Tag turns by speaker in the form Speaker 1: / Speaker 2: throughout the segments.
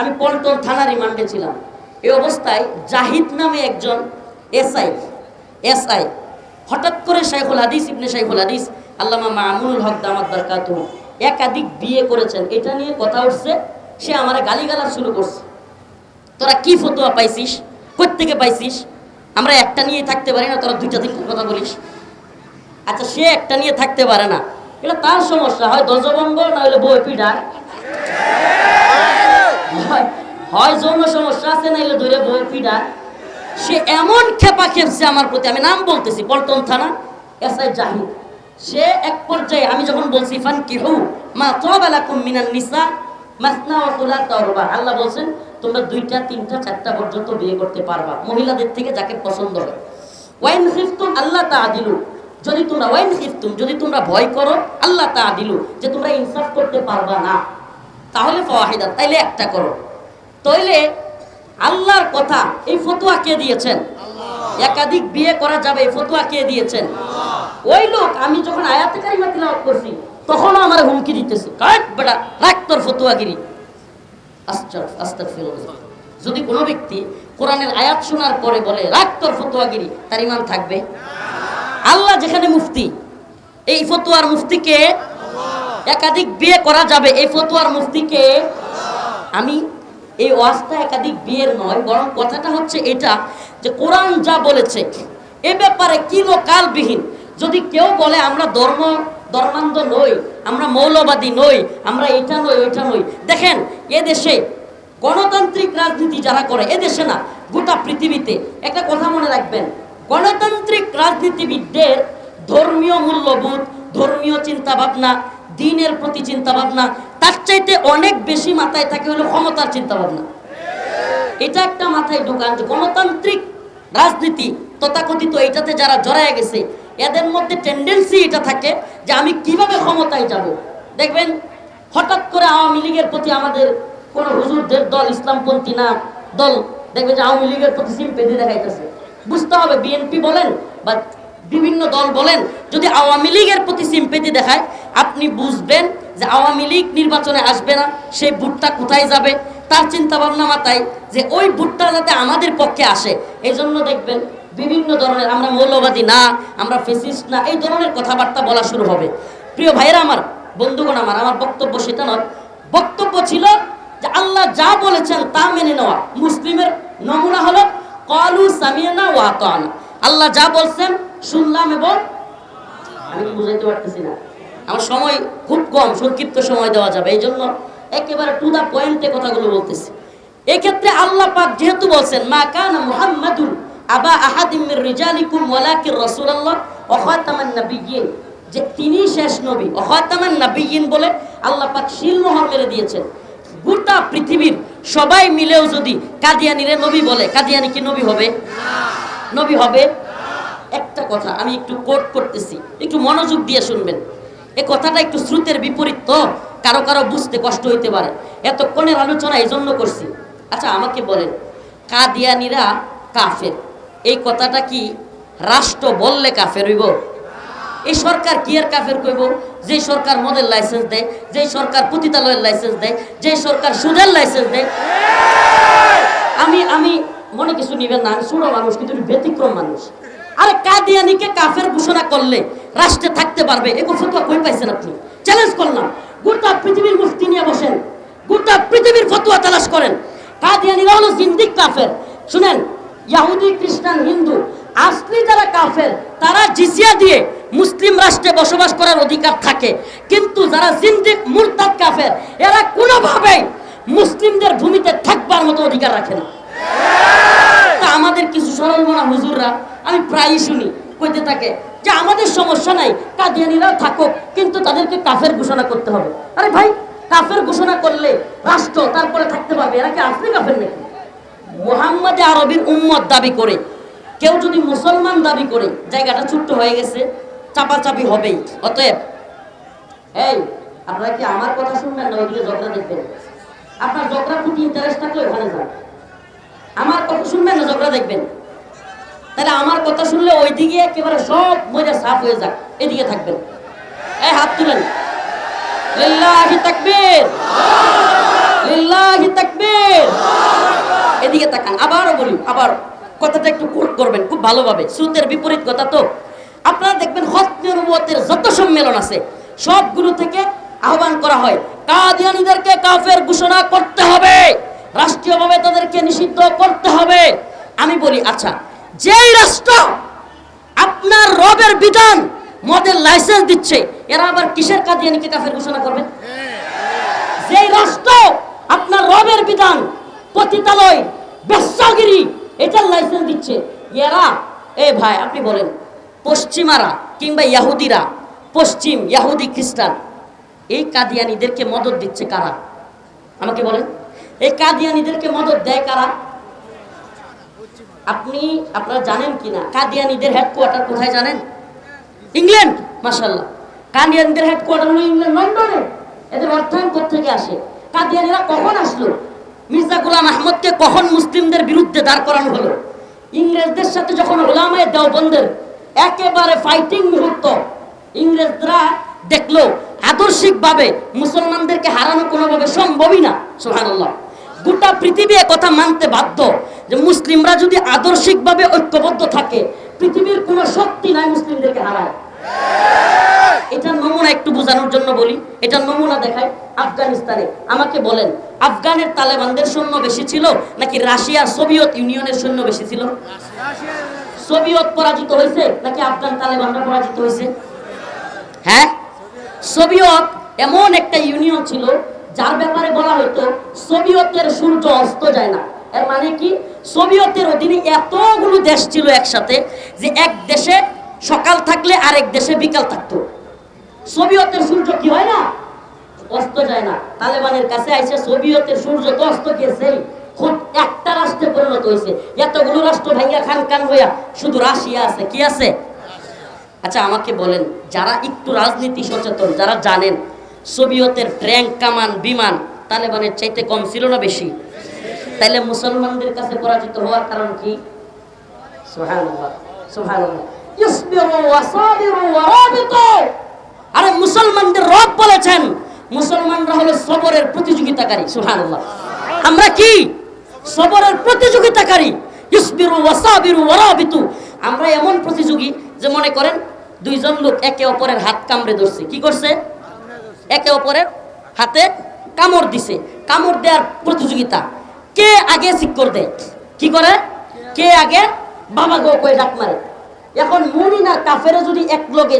Speaker 1: আমি পল্টন থানা রিমান্ডে ছিলাম। এই অবস্থায় জাহিদ নামে একজন এসআই এসআই, হঠাৎ করে শাইখুল হাদিস, ইবনে শাইখুল হাদিস, আল্লামা মামুনুল হক দামাত বারকাত একাধিক বিয়ে করেছেন। এটা নিয়ে কথা উঠছে, সে আমার গালিগালাজ শুরু করছে। তোরা কি ফতোয়া পাইছিস? থেকে পাইছিস? আমরা একটা নিয়ে থাকতে পারি না, তোরা দুইটা তিনটা কথা বলিস। আচ্ছা সে একটা নিয়ে থাকতে পারে না। এটা তার সমস্যা, হয় ধ্বজভঙ্গ না হলে বই পিঠা হয়- যৌন সমস্যা আছে না হলে ধরে বই পিঠা সে এমন খেপা খেপছে আমার প্রতি, আমি নাম বলতেছি, পল্টন থানা এসআই জাহিদ সে এক পর্যায়ে আমি যখন বলছি, ফান কি হু মা তবালাকুম মিনান নিসা, মাসনা ওয়া তুলাতা রুবা আল্লাহ বলছেন, তোমরা দুইটা, তিনটা, চারটা পর্যন্ত বিয়ে করতে পারবা, মহিলাদের থেকে যাকে পছন্দ হয়। ওয়াইন খিফতুম আল্লাহ তাআদিলু। যদি তোমরা, ওয়াইন খিফতুম যদি তোমরা ভয় করো, আল্লাহ তাআদিলু, যে তোমরা ইনসাফ করতে পারবা না। তাহলে ফাওয়াহিদা তাইলে একটা করো। তাইলে আল্লাহর কথা এই ফতোয়া কে দিয়েছেন? একাধিক বিয়ে করা যাবে এই ফতোয়া কে দিয়েছেন? ওই লোক আমি যখন আয়াতে কারিমা তিলাওয়াত করছি তখনও আমার হুমকি দিতেছে। কাট বেটা রাখ তোর ফতোয়াগিরি। যদি কোনো ব্যক্তি কোরআনের আয়াত শোনার পরে বলে রাখ তোর ফতোয়াগিরি তার ইমান থাকবে? আল্লাহ যেখানে মুফতি এই ফতোয়ার মুফতিকে একাধিক বিয়ে করা যাবে এই ফতোয়ার মুফতিকে আমি এই ওয়াজটা একাধিক বিয়ের নয়, বরং কথাটা হচ্ছে এটা যে কোরআন যা বলেছে, এ ব্যাপারে কালবিহীন যদি কেউ বলে আমরা ধর্ম, ধর্মান্ধ নই, আমরা মৌলবাদী নই, আমরা এটা নই, ওইটা নই, দেখেন এ দেশে গণতান্ত্রিক রাজনীতি যারা করে এ দেশে না, গোটা পৃথিবীতে, একটা কথা মনে রাখবেন, গণতান্ত্রিক রাজনীতিবিদদের ধর্মীয় মূল্যবোধ, ধর্মীয় চিন্তা ভাবনা দিনের প্রতি চিন্তা ভাবনা তার চাইতে অনেক বেশি মাথায় থাকে হলো ক্ষমতার চিন্তা ভাবনা এটা একটা মাথায় ঢোকান গণতান্ত্রিক রাজনীতি তথাকথিত এটাতে যারা জড়ায় গেছে, এদের মধ্যে টেন্ডেন্সি এটা থাকে যে আমি কীভাবে ক্ষমতায় যাব। দেখবেন, হঠাৎ করে আওয়ামী লীগের প্রতি আমাদের কোন হুজুরদের দল, ইসলামপন্থী না, দল, দেখবেন যে আওয়ামী লীগের প্রতি সিম্পেদি দেখাইতেছে। বুঝতে হবে, বিএনপি বলেন বা বিভিন্ন দল বলেন, যদি আওয়ামী লীগের প্রতি সিম্পেতি দেখায় আপনি বুঝবেন যে আওয়ামী লীগ নির্বাচনে আসবে না সেই ভোটটা কোথায় যাবে? তার চিন্তা ভাবনা মাথায় যে ওই ভোটটা যাতে আমাদের পক্ষে আসে। এই জন্য দেখবেন বিভিন্ন ধরনের আমরা মৌলবাদী না, আমরা ফেসিস্ট না, এই ধরনের কথাবার্তা বলা শুরু হবে। প্রিয় ভাইরা আমার, বন্ধুগণ আমার আমার বক্তব্য সেটা নয়। বক্তব্য ছিল যে আল্লাহ যা বলেছেন তা মেনে নেওয়া। মুসলিমের নমুনা হলো, কলু সামিয়ানা ওয়াতানা আল্লাহ যা বলছেন শুনলাম এবং আমি বুঝাইতে পারতেছি না। আমার সময় খুব কম সংক্ষিপ্ত সময় দেওয়া যাবে। এই জন্য একেবারে টু দা পয়েন্টে কথাগুলো বলতেছি। এক্ষেত্রে আল্লাহ পাক যেহেতু বলছেন মা কানা মুহাম্মাদুন আবা আহাদিম মির রিজালিকুম ওয়ালাকির রাসূলুল্লাহ ওয়া খাতামান নাবিয়্যিন। যে তিনি শেষ নবী ওয়া খাতামান নাবিয়্যিন বলে আল্লাহ পাক শিলমোহর মেরে দিয়েছেন। গোটা পৃথিবীর সবাই মিলেও যদি কাদিয়ানিরে নবী বলে কাদিয়ানি কি নবী হবে? নবী হবে? একটা কথা আমি একটু কোট করতেছি একটু মনোযোগ দিয়ে শুনবেন। এই কথাটা একটু শ্রুতের বিপরীত তো। কারও কারও বুঝতে কষ্ট হইতে পারে। এতক্ষণের আলোচনা এই জন্য করছি। আচ্ছা আমাকে বলেন, কাদিয়ানিরা কাফের। এই কথাটা কি রাষ্ট্র বললে কাফের হইব? এই সরকার কি আর কাফের কইব? যে সরকার মদের লাইসেন্স দেয়, যে সরকার পতিতালয়ের লাইসেন্স দেয়, যে সরকার সুদের লাইসেন্স দেয়। আমি আমি মনে কিছু নিবেন না, আমি ছোট মানুষ, কিন্তু ব্যতিক্রম মানুষ। আরে কাদিয়ানিকে কাফের ঘোষণা করলে রাষ্ট্রে থাকতে পারবে এগো ফতোয়া কই পাইছেন আপনি? চ্যালেঞ্জ করলাম। গোটা পৃথিবীর মুফতি নিয়ে বসেন। গোটা পৃথিবীর ফতোয়া তালাশ করেন। কাদিয়ানিরা হলো জিন্দিক কাফের। শুনেন ইহুদি খ্রিস্টান, হিন্দু, আসলি যারা কাফের, তারা জিজিয়া দিয়ে মুসলিম রাষ্ট্রে বসবাস করার অধিকার থাকে। কিন্তু যারা জিন্দিক, মুরতাদ কাফের, এরা কোনোভাবেই মুসলিমদের ভূমিতে থাকবার মতো অধিকার রাখে না। তা আমাদের কিছু হুজুররা, আমি প্রায়ই শুনি, কইতে থাকে যে আমাদের সমস্যা নাই, কাদিয়ানিরাও থাকুক, কিন্তু তাদেরকে কাফের ঘোষণা করতে হবে। আরে ভাই, কাফের ঘোষণা করলে রাষ্ট্র তারপরে থাকতে পারবে, এরা কি আসলে কাফের নাকি? মোহাম্মদে আরবির উম্মত দাবি করে, কেউ যদি মুসলমান দাবি করে, জায়গাটা ছোট্ট হয়ে গেছে, চাপাচাপি হবেই, অতএব, এই, আপনারা কি আমার কথা শুনবেন না, ওইদিকে ঝগড়া দেখবেন? আপনার ঝগড়ার প্রতি ইন্টারেস্ট থাকলে ওখানে যান। আমার কথা শুনবেন না ঝগড়া দেখবেন? তাহলে আমার কথা শুনলে ওই দিকে একেবারে সব মজা সাফ হয়ে যাক। এদিকে থাকবেন। এই হাত তুলেন। তাকবীর। তাকান। আবারও বলি, আবার কথাটা একটু কোট করবেন খুব ভালোভাবে। সুতের বিপরীত কথা তো। আপনারা দেখবেন হত্যের উম্মতের যত সম্মেলন আছে, সবগুলো থেকে আহ্বান করা হয়, কাদিয়ানীদেরকে কাফের ঘোষণা করতে হবে। রাষ্ট্রীয়ভাবে তাদেরকে নিষিদ্ধ করতে হবে। আমি বলি আচ্ছা যেই রাষ্ট্র আপনার রবের বিধান, মদের লাইসেন্স দিচ্ছে, এরা আবার কিসের কাদিয়ানিকে কাফের ঘোষণা করবে? যেই রাষ্ট্র আপনার রবের বিধান, পতিতালয়, বেশ্যাগিরি, এটার লাইসেন্স দিচ্ছে, এরা, এ ভাই, আপনি বলেন, পশ্চিমারা কিংবা ইয়াহুদিরা, পশ্চিম ইয়াহুদি খ্রিস্টান, এই কাদিয়ানিদেরকে মদত দিচ্ছে কারা? আমাকে বলেন, এই কাদিয়ানিদেরকে মদত দেয় কারা? আপনি আপনারা জানেন কি কিনা? কাদিয়ানিদের হেডকোয়ার্টার কোথায় জানেন? ইংল্যান্ড মাসাল্লাহ কাদিয়ানিদের হেডকোয়ার্টার হলো ইংল্যান্ড লন্ডনে এদের অর্থায়ন থেকে আসে? কাদিয়ানিরা কখন আসলো? মির্জা গোলাম আহমদকে কখন মুসলিমদের বিরুদ্ধে দাঁড় করানো হলো? ইংরেজদের সাথে যখন ওলামায় দেওবন্দের একেবারে ফাইটিং মুহূর্ত, ইংরেজরা দেখল, আদর্শিকভাবে মুসলমানদেরকে হারানো কোনোভাবে সম্ভবই না, সুবহানাল্লাহ। গোটা পৃথিবী কথা মানতে বাধ্য যে মুসলিমরা যদি আদর্শিকভাবে ঐক্যবদ্ধ থাকে, পৃথিবীর কোনো শক্তি নাই মুসলিমদেরকে হারায়। এটা নমুনা একটু বোঝানোর জন্য বলি এটা নমুনা দেখায় আফগানিস্তানে। আমাকে বলেন, আফগানের তালেবানদের সৈন্য বেশি ছিল নাকি রাশিয়ার সোভিয়েত ইউনিয়নের সৈন্য বেশি ছিল? সোভিয়েত পরাজিত হয়েছে নাকি আফগান তালেবানরা পরাজিত হয়েছে? হ্যাঁ? সোভিয়েত এমন একটা ইউনিয়ন ছিল যার ব্যাপারে বলা হইতো, সোভিয়েতের সূর্য অস্ত যায় না। এর মানে কি? সোভিয়েতের অধীনে এতগুলো দেশ ছিল একসাথে যে এক দেশে সকাল থাকলে আরেক দেশে বিকাল থাকতো। সোভিয়েতের সূর্য কি হয় না? অস্ত যায় না। তালেবানের কাছে আইসে সোভিয়েতের সূর্য তো অস্ত গেছেই খুব একটা রাষ্ট্রে পরিণত হয়েছে। এতগুলো রাষ্ট্র ভাইয়া খান খান হইয়া শুধু রাশিয়া আছে, কি আছে? আচ্ছা আমাকে বলেন, যারা একটু রাজনীতি সচেতন, যারা জানেন সোভিয়েতের ট্র্যাঙ্ক কামান, বিমান তালেবানের চাইতে কম ছিল না বেশি। তাইলে মুসলমানদের কাছে পরাজিত হওয়ার কারণ কি? আরে মুসলমানদের রব বলেছেন, মুসলমানরা হলো সবরের প্রতিযোগিতাকারী, সুবহানাল্লাহ। আমরা কি? সবরের প্রতিযোগিতাকারী, ইসবিরু ওয়াসাবিরু ওয়ারাবিতু আমরা এমন প্রতিযোগী যে মনে করেন দুইজন লোক একে অপরের হাত কামড়ে ধরছে। কি করছে? একে অপরের হাতে কামড় দিছে। কামড় দেওয়ার প্রতিযোগিতা। কে আগে সিক্কর দেয়? কি করে? কে আগে? বাবা গো কয়ে ডাক মারে। এখন মুনি না কাফেরে যদি এক লগে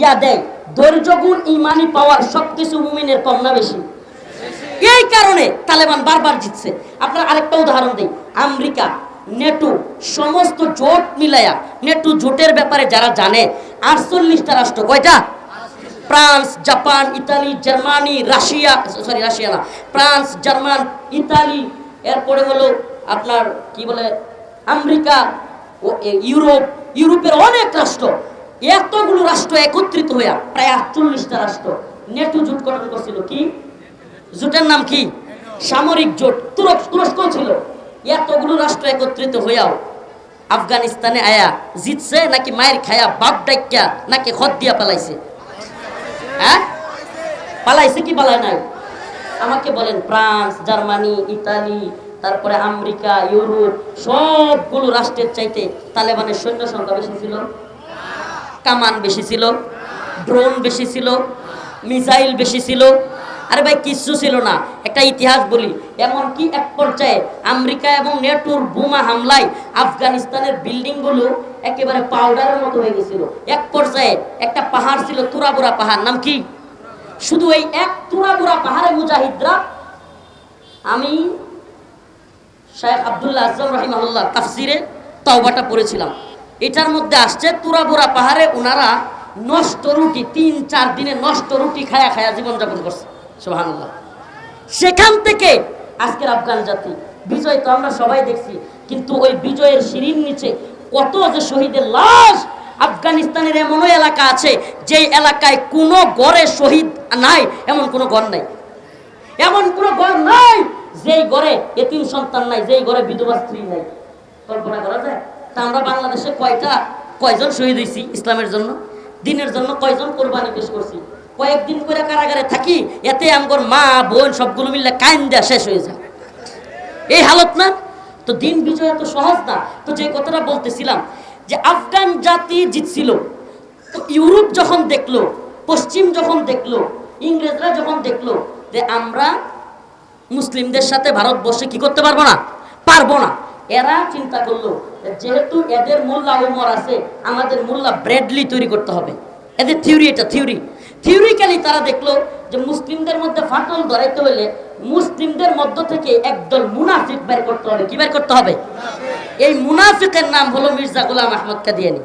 Speaker 1: ইয়া দেয়, ধৈর্য, গুণ, ইমানি পাওয়ার সবকিছু মুমিনের কম না বেশি। এই কারণে তালেবান বারবার জিতছে। আপনার আরেকটা উদাহরণ দেই। আমেরিকা, নেটু, সমস্ত জোট মিলাইয়া নেটু জোটের ব্যাপারে যারা জানে, আটচল্লিশটা রাষ্ট্র, কয়টা? France, Japan, Italy, Germany, Russia, sorry, Russia না, ফ্রান্স, জার্মান, ইতালি, এরপরে হলো আপনার কি বলে, আমেরিকা ইউরোপ, ইউরোপের অনেক রাষ্ট্র, এতগুলো রাষ্ট্র একত্রিত হইয়া প্রায় আটচল্লিশটা রাষ্ট্র নেটো জোট গঠন করছিল কি? জোটের নাম কি? সামরিক জোট, তুরস্ক তুরস্ক ছিল। এতগুলো রাষ্ট্র একত্রিত হইয়াও আফগানিস্তানে আয়া জিতছে, নাকি মায়ের খায়া বাপ ডাক্যা নাকি খত দিয়া পালাইছে। হ্যাঁ? পালাইছে কি পালায় নাই? আমাকে বলেন, ফ্রান্স, জার্মানি, ইতালি, তারপরে আমেরিকা, ইউরোপ, সবগুলো রাষ্ট্রের চাইতে তালেবানের সৈন্য সংখ্যা বেশি ছিল। কামান বেশি ছিল। ড্রোন বেশি ছিল। মিসাইল বেশি ছিল। আরে ভাই, কিচ্ছু ছিল না। একটা ইতিহাস বলি, এমনকি এক পর্যায়ে আমেরিকা এবং নেটোর বোমা হামলায় আফগানিস্তানের বিল্ডিংগুলো একেবারে পাউডারের মতো হয়ে গেছিল। এক পর্যায়ে একটা পাহাড় ছিল তুরাবুরা পাহাড়, নাম কি? শুধু এই এক তুরাবুরা পাহাড়ে মুজাহিদরা, আমি শেখ আব্দুল্লাহ আজম রহিমাহুল্লাহ তাফসিরে তওবাটা পড়েছিলাম। এটার মধ্যে আসছে তুরাবুরা পাহাড়ে ওনারা নষ্ট রুটি, তিন চার দিনে নষ্ট রুটি খায়া খায়া জীবনযাপন করছে। সুবহানাল্লাহ। সেখান থেকে আজকের আফগান জাতি, বিজয় তো আমরা সবাই দেখছি, কিন্তু ওই বিজয়ের সিঁড়ির নিচে কত যে শহীদের লাশ আফগানিস্তানের এমনও এলাকা আছে, যেই এলাকায় কোনো গড়ে শহীদ নাই, এমন কোনো ঘর নাই। এমন কোনো ঘর নাই, যেই ঘরে এতিম সন্তান নাই, যেই ঘরে বিধবা স্ত্রী নাই। কল্পনা করা যায়? তা আমরা বাংলাদেশে কয়টা, কয়জন শহীদ হয়েছি ইসলামের জন্য? দিনের জন্য কয়জন কোরবানি পেশ করছি? কয়েকদিন করে কারাগারে থাকি, এতে আমগর মা, বোন সবগুলো মিললে কাইন দেয়া শেষ হয়ে যায়। এই হালত না? তো দিন বিজয় এত সহজ না। তো যে কথাটা বলতেছিলাম যে আফগান জাতি জিতছিল, তো ইউরোপ যখন দেখল, পশ্চিম যখন দেখল, ইংরেজরা যখন দেখল যে আমরা মুসলিমদের সাথে ভারতবর্ষে কি করতে পারব না? পারব না। এরা চিন্তা করল যেহেতু এদের মোল্লা উমর আছে, আমাদের মোল্লা ব্রেডলি তৈরি করতে হবে। এদের থিওরি এটা থিওরি থিওরিক্যালি তারা দেখল যে মুসলিমদের মধ্যে ফাটল ধরাইতে হলে মুসলিমদের মধ্য থেকে একদল মুনাফিক বের করতে হবে। কি বের করতে হবে? এই মুনাফিকের নাম হলো মির্জা গোলাম আহমদ কাদিয়ানি।